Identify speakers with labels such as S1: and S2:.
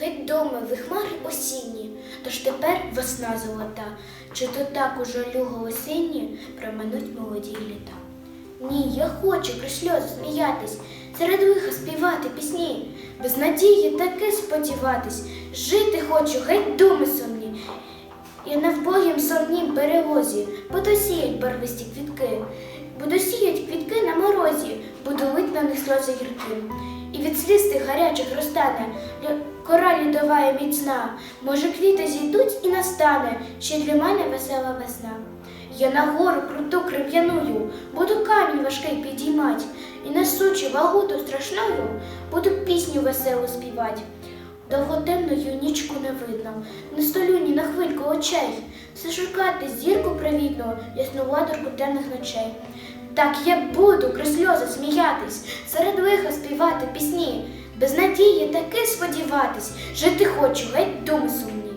S1: Геть доми ви хмари осінні, тож тепер весна золота, чи то так у жалю голосінні проминуть молоді літа. Ні, я хочу крізь сльози сміятись, серед лиха співати пісні, без надії таки сподіватись, жити хочу, геть думи сумні. І на вбогім сумнім перевозі буду сіять барвисті квітки, буду сіять квітки на морозі, буду лить на них сльози гірки. Від сліз тих гарячих розтане кора лідова і міцна. Може, квіти зійдуть і настане ще для мене весела весна. Я на гору круту крив'яную, буду камінь важкий підіймать, і несучи вагу ту страшною, буду пісню веселу співать. Довго темною нічку не видно, не столю ні на хвильку очей, все шукати зірку привітну, ясну ладорку темних ночей. Так я буду крізь сльози сміятись, лиха співати пісні, без надії таки сподіватись, жити хочу, геть думи сумні.